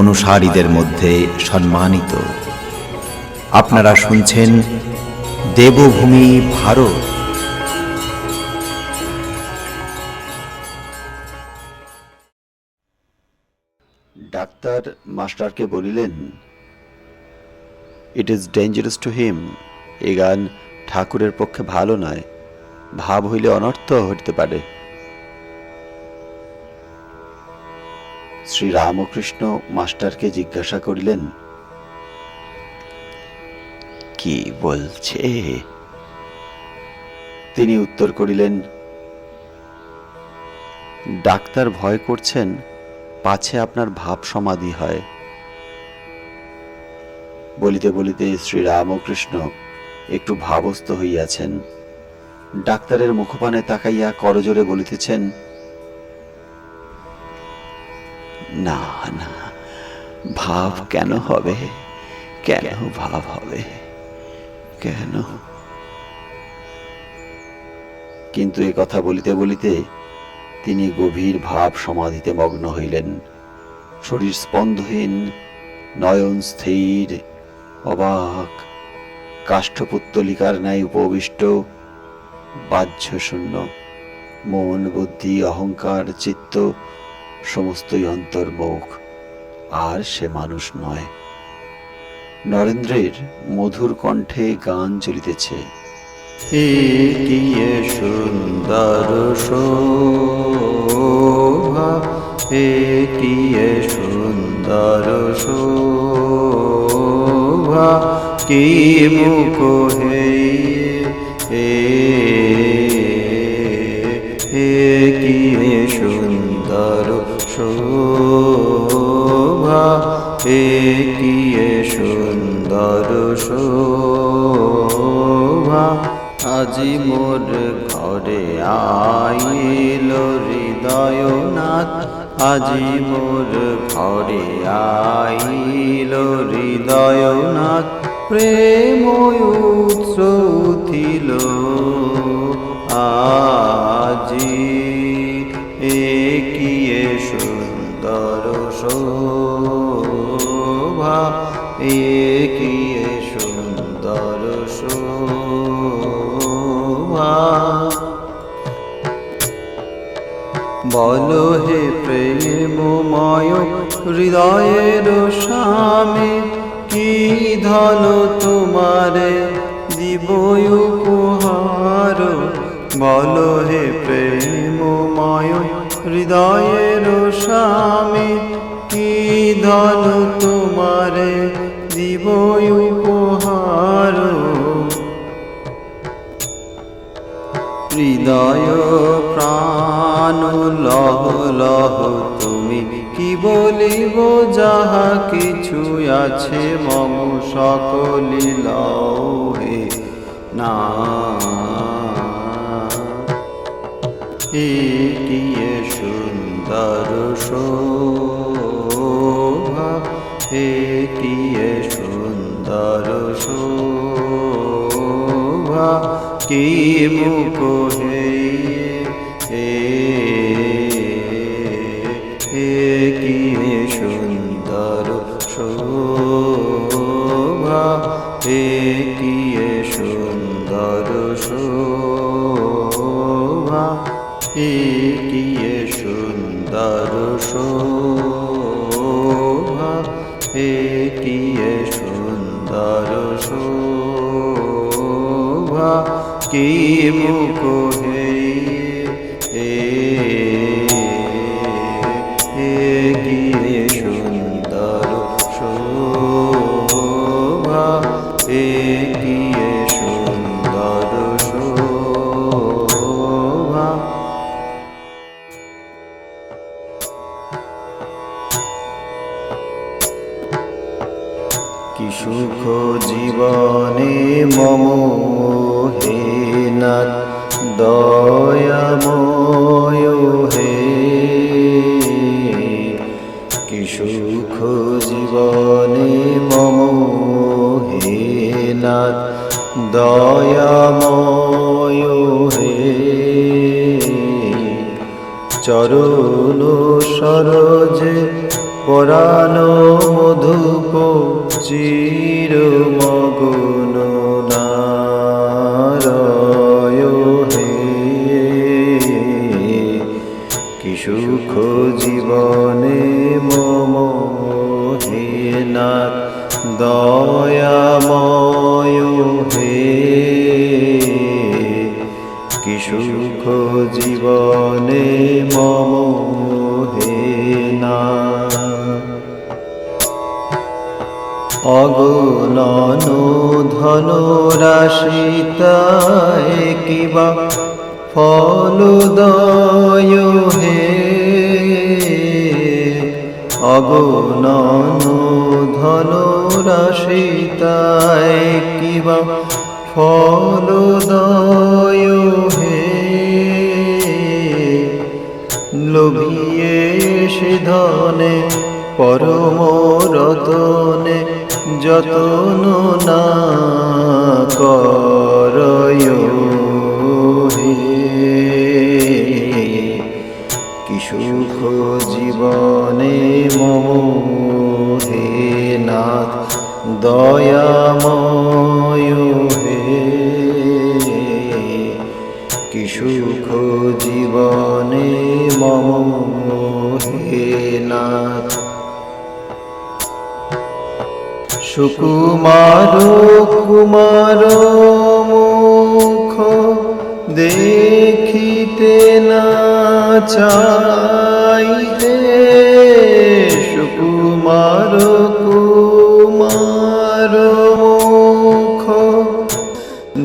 অনুসারীদের মধ্যে সম্মানিত। আপনারা শুনছেন দেবভূমি ভারত। ডাক্তার মাস্টারকে বলিলেন it is dangerous to him এই গান ঠাকুরের পক্ষে ভালো নয়। ভাব হইলে অনর্থ হইতে পারে। শ্রী রামকৃষ্ণ মাস্টারকে জিজ্ঞাসা করিলেন, কি বলছে? তিনি উত্তর করিলেন, ডাক্তার ভয় করছেন, পাছে আপনার ভাব সমাধি হয়। বলিতে বলিতে শ্রী রামকৃষ্ণ একটু ভাবস্থ হইয়াছেন। ডাক্তারের মুখপানে তাকাইয়া করজোরে বলিতেছেন না না। ভাব কেন হবে? কেন ভাব হবে? কেন? কিন্তু এ কথা বলিতে বলিতে তিনি গভীর ভাব সমাধিতে মগ্ন হইলেন। শরীর স্পন্দহীন, নয়ন স্থির, অবাক। কাষ্ঠপুত্তলিকার ন্যায় উপবিষ্ট বাহ্য শূন্য মন, বুদ্ধি, অহংকার, চিত্ত সমস্তই অন্তর্মুখ আর সে মানুষ নয়। নরেন্দ্রের মধুর কণ্ঠে গান চলিতেছে। সুন্দর শোভা সুন্দর শোভা, কি মুখ হে হে কি এ সুন্দর শোভা? আজি মোর ঘরে আইল হৃদয়নাথ আজি মোর ঘরে আইল হৃদয়নাথ প্রেম উৎস আজি একিয়ে সুন্দর শোভা। বলো হে প্রেমময়, হৃদয়ের স্বামী, কি ধন তোমারে দিব উপহার? বলো হে প্রেমময়, হৃদয়ের স্বামী, কি ধন তোমারে উপহার। হৃদয় প্রাণ লহ লহ, তুমি কি বলিব? যাহা কিছু আছে মম সকলি লও হে না। হে সুন্দর শোভা হে সুন্দর শোভা কি মুখ হে লোভিয়ে সে ধনে পরম রতনে যতন না করয় কি জীবনে মম হে নাথ, দয়াময় হে। কি সুখ জীবনে সুকুমার, কুমার মুখ দেখিতে না চাইতে সুকুমার, কুমার মুখ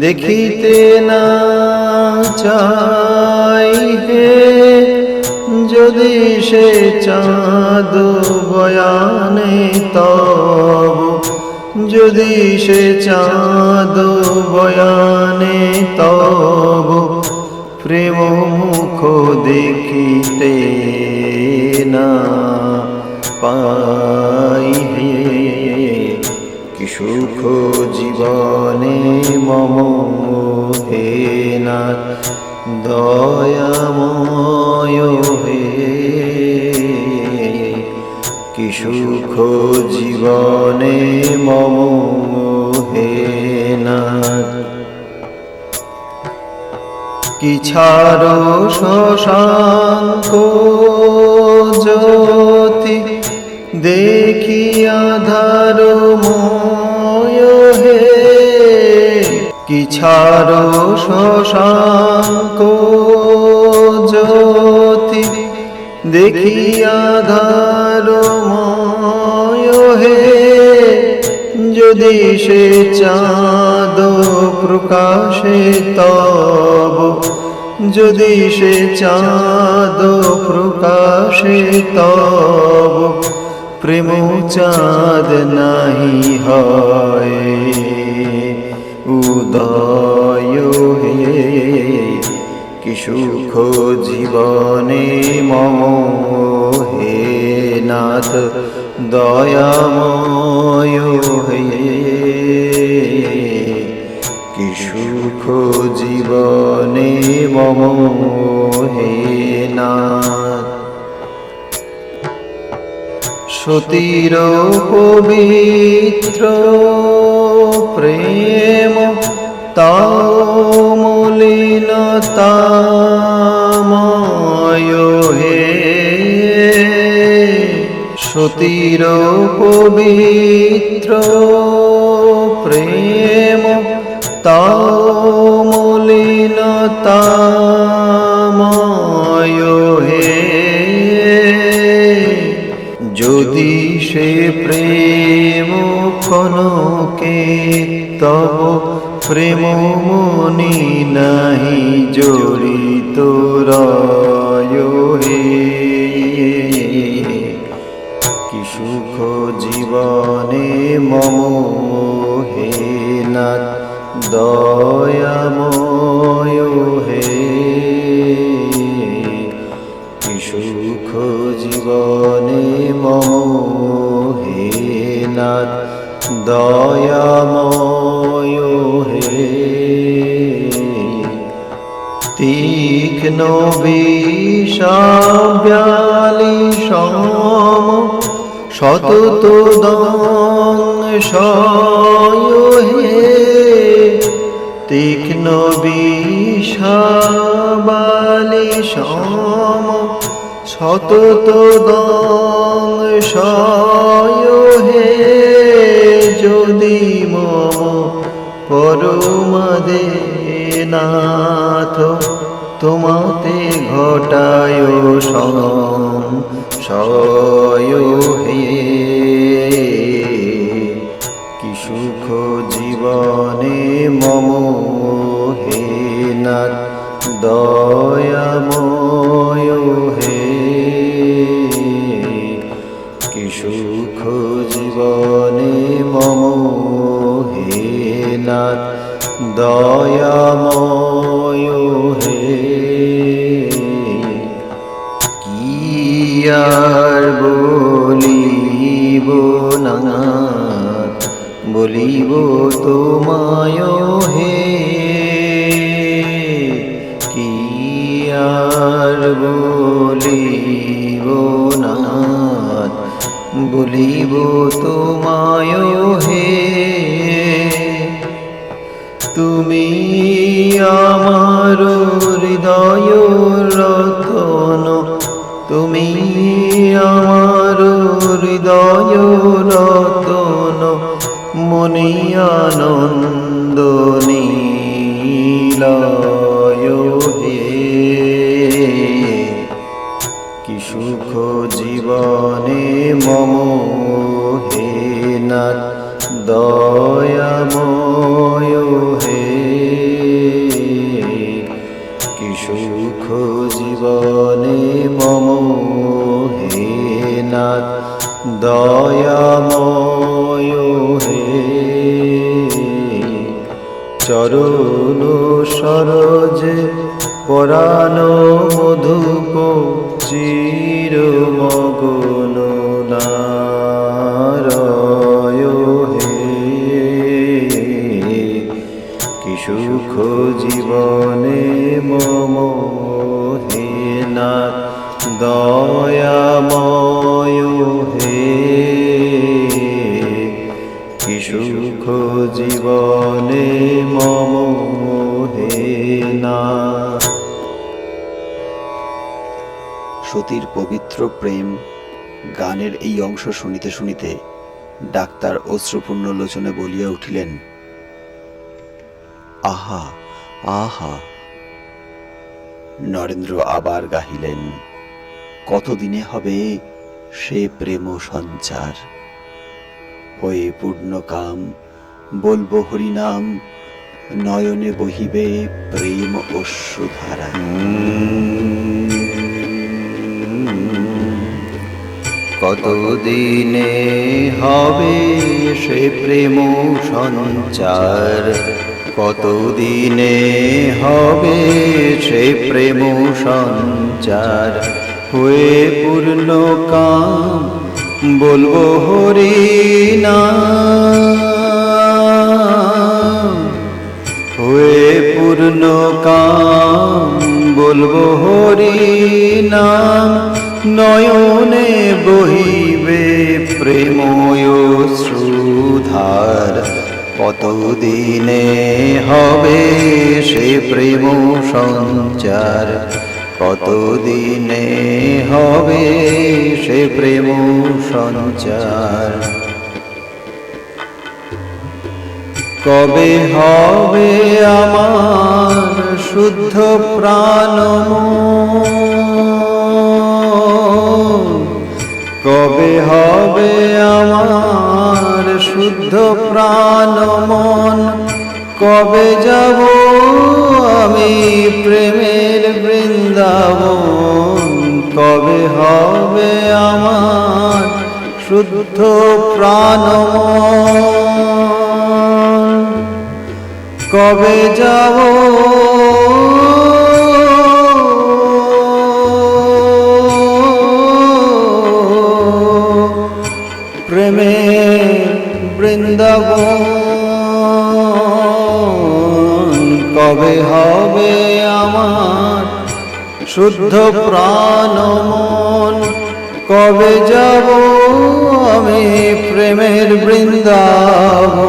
দেখিতে না চাই যদি সে চাঁদ বয়ানে তব যদি সে চাঁদ বয়ানে, তব প্রেম মুখ দেখিতে না পাই কি সুখ জীবনে মম হে নাথ, দয়াময় হে সুখ জীবনে মম হে নাথ। কি ছাড়ো শশাঙ্ক জ্যোতি, দেখি আধার ময় হে। কি ছাড়ো শশাঙ্ক জ্যোতি, দেখি আধার ময় হে, যদি সে চাঁদ প্রকাশে তব, যদি সে চাঁদ প্রকাশে তব, প্রেম চাঁদ নাহি হয়। উদয় হে, কি সুখ জীবনে মম নাথ দয়াময় কি সুখ জীবনে মম হে নাথ। সতীর পবিত্র প্রেম তামলিনতাময় সতীর পবিত্র প্রেম হে। যদি সে প্রেম কনকে তব প্রেম মনি নাহি জড়িত রয় জীবনে মম হে নাথ, দয়াময় হে। সুখ জীবনে মম হে নাথ, দয়াময় হে। তীক্ষ্ণ বিষাব্যালি সম শতত হে তীক্ষ্ণ বিষাবালি সম শতত হে যদি মম পরমাদে নাথ তোমাতে ঘটায় সম। সয় হে কি সুখ জীবনে মম হে নাথ হে কি সুখ জীবনে মম হে নাথ দয়াময় আর বলিব নাথ বলিব তোমায় হে, কি আর বলিব নাথ বলিব তোমায় হে, তুমি আমার হৃদয় রতন, তুমি আমার হৃদয় রতন মনি আনন্দ নীলয় কি সুখ জীবনে মম হে নাথ দয়াময় দয়াময় হে চরণ সরজ পরাণ শুনিতে শুনিতে ডাক্তার অশ্রুপূর্ণ লোচনে বলিয়া উঠিলেন, আহা আহা! নরেন্দ্র আবার গাহিলেন, কতদিনে হবে সে প্রেম সঞ্চার? হয়ে পূর্ণ কাম, বলব হরিনাম, নয়নে বহিবে প্রেম অশ্রুধারা। কতদিনে হবে সে প্রেম সঞ্চার? কতদিনে হবে সে প্রেম সঞ্চার? হয়ে পূর্ণ কাম বলব হরি না হয়ে পূর্ণ কাম বলব, হরি নাম, নয়নে বহিবে প্রেময় শ্রুধার। কতদিনে হবে সে প্রেম সঞ্চার? কতদিনে হবে সে প্রেম সঞ্চার? কবে হবে আমার শুদ্ধ প্রাণ কবে হবে আমার শুদ্ধ প্রাণ মন? কবে যাব আমি প্রেমের বৃন্দাবন? কবে হবে আমার শুদ্ধ প্রাণ মন? কবে যাব? প্রেমে বৃন্দাবন, কবে হবে আমার শুদ্ধ প্রাণ মন? কবে যাব আমি প্রেমের বৃন্দাবন?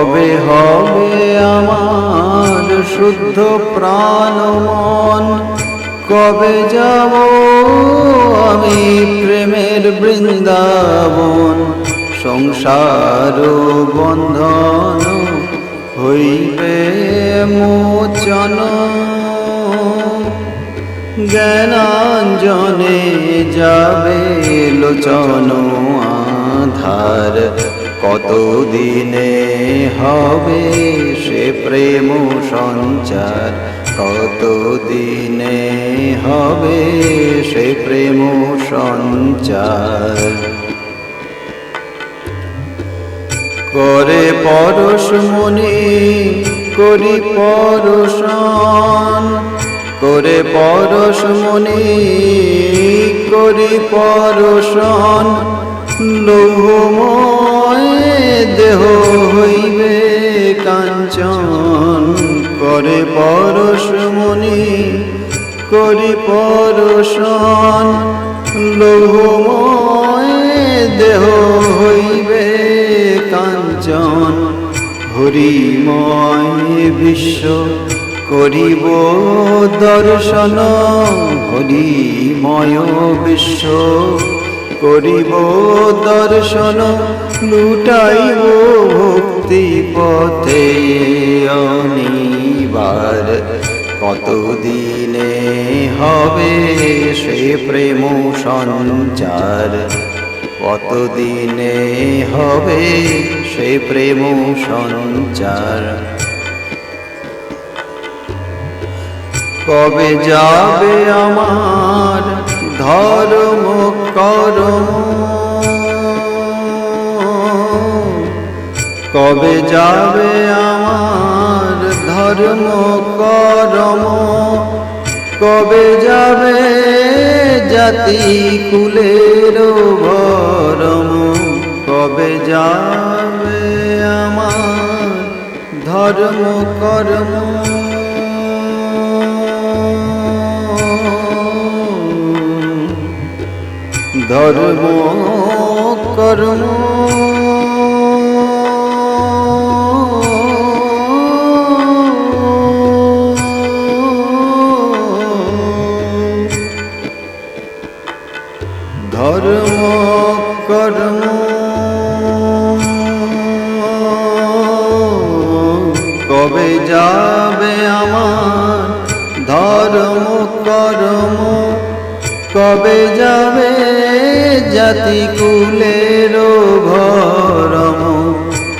কবে হবে আমার শুদ্ধ প্রাণ মন কবে যাব আমি প্রেমের বৃন্দাবন? সংসার বন্ধন হইবে মোচন জ্ঞানাঞ্জনে যাবে লোচন আধার। কতদিনে হবে সে প্রেম সঞ্চার? কতদিনে হবে সে প্রেম সঞ্চার? করে পরশ মনি করি পরশন। করে পরশ মনি করি পরশন। লৌহময় দেহ হইবে কাঞ্চন। করে পরশ মনি করি পরশন। লৌহময় দেহ হইবে কাঞ্চন। হরিময় বিশ্ব করিব দর্শন। হরিময় বিশ্ব করিব দর্শন, লুটাইব ভক্তি পথে অনিবার। কতদিনে হবে সে প্রেম সঞ্চার? কতদিনে হবে সে প্রেম সঞ্চার? কবে যাবে আমার ধর্ম করম কবে যাবে আমার ধর্ম করম? কবে যাবে জাতি কুলের ভরম? কবে যাবে আমার ধর্ম কর্ম? ধর্ম কর্ম জাতি কুলের ভরম,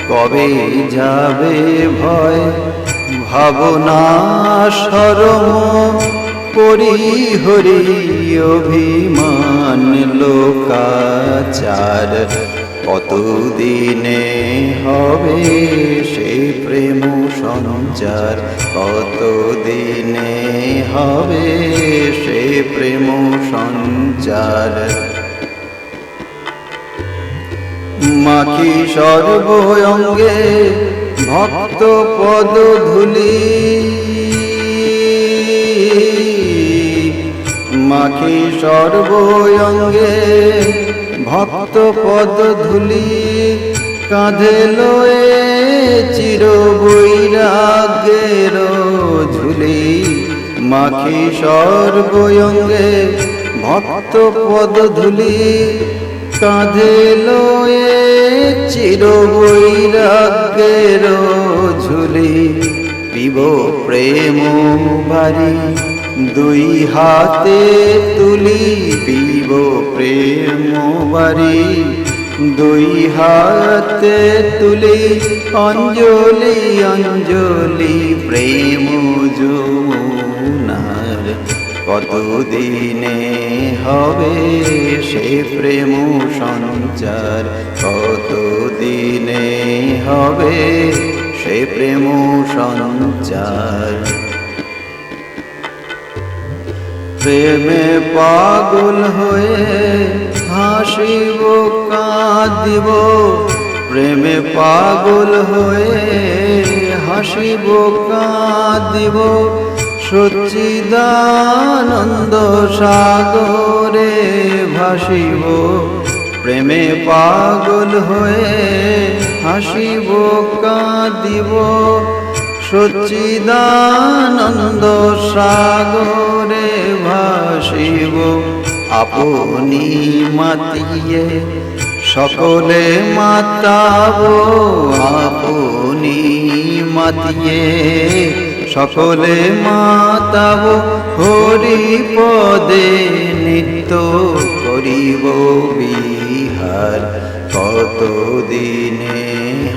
কবে যাবে ভয়? ভাবনা সরম করি হরি অভিমান লোকাচার। কতদিনে হবে সে প্রেম সঞ্চার? কতদিনে হবে সে প্রেম সঞ্চার? মাখি সর্বঙ্গে ভক্ত পদ ধুলি? মাখি সর্বঙ্গে ভক্ত পদ ধুলি? কাঁধে লয়ে চির বৈরাগের ঝুলি। মাখি সর্বঙ্গে ভক্ত পদ ধুলি? কাঁধে লয়ে চির বৈরাগ্যের ঝুলি পিব প্রেম বাড়ি দুই হাতে তুলি পিব প্রেম বাড়ি দুই হাতে তুলি, অঞ্জলি অঞ্জলি, প্রেম যমুনার কতদিনে হবে সে প্রেম সঞ্চার? কতদিনে হবে সে প্রেম সঞ্চার? প্রেমে পাগল হয়ে হাসিব, কাঁদিব। প্রেমে পাগল হয়ে হাসিব, কাঁদিব। সচ্চিদানন্দ সাগরে ভাসিব, প্রেমে পাগল হয়ে হাসিব, কাঁদিব। সচ্চিদানন্দ সাগরে ভাসিব, আপনি মাতিয়ে সকলে মাতাব, আপনি মাতিয়ে সকলে মাতাব হরি পদে নিত্য করিব বিহার। কতদিনে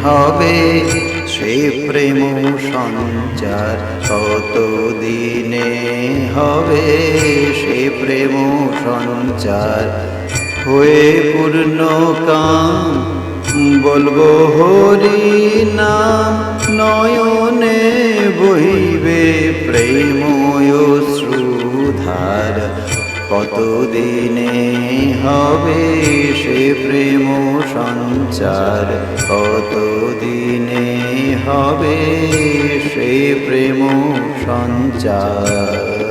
হবে সে প্রেম সঞ্চার? কতদিনে হবে সে প্রেম সঞ্চার? হয়ে পূর্ণ কাম বলব, হরি নাম নয়নে বহিবে প্রেময় শ্রুধার। কতদিনে হবে সে প্রেম সঞ্চার? কতদিনে হবে সে প্রেম সঞ্চার?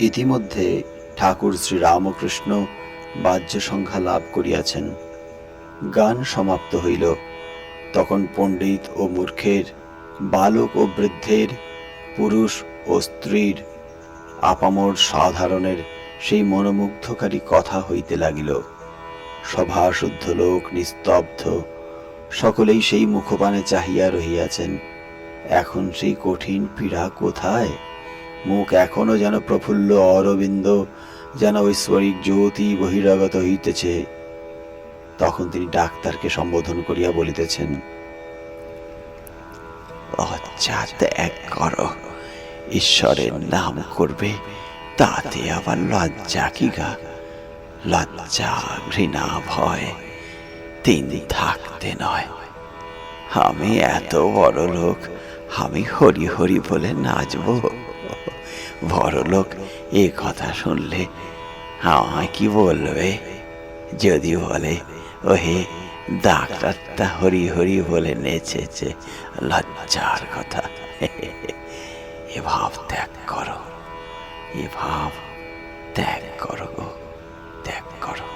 ইতিমধ্যে ঠাকুর শ্রী রামকৃষ্ণ বাহ্য সংখ্যা লাভ করিয়াছেন। গান সমাপ্ত হইল। তখন পণ্ডিত ও মূর্খের, বালক ও বৃদ্ধের, পুরুষ ও স্ত্রীর আপামর সাধারণের সেই মনোমুগ্ধকারী কথা হইতে লাগিল। সভা শুদ্ধ লোক নিস্তব্ধ, সকলেই সেই মুখপানে চাহিয়া রহিয়াছেন। এখন সেই কঠিন পীড়া কোথায়? মুখ এখনও যেন প্রফুল্ল অরবিন্দ, যেন ঐশ্বরিক জ্যোতি বহিরাগত হইতেছে। তখন তিনি ডাক্তারকে সম্বোধন করিয়া বলিতেছেন লজ্জা ঈশ্বরের নাম করবে, তাতে আবার লজ্জা কি গা? লজ্জা, ঘৃণা, ভয়, তিন থাকতে নয়। আমি এত বড় লোক, আমি হরি হরি বলে নাচবো। বড় লোক এ কথা শুনলে আমায় কি বলবে? যদি বলে, ওহে, ডাক্তারটা হরি হরি বলে নেচেছে লজ্জার কথা। এ ভাব ত্যাগ করো, এ ভাব ত্যাগ করো গো, ত্যাগ করো।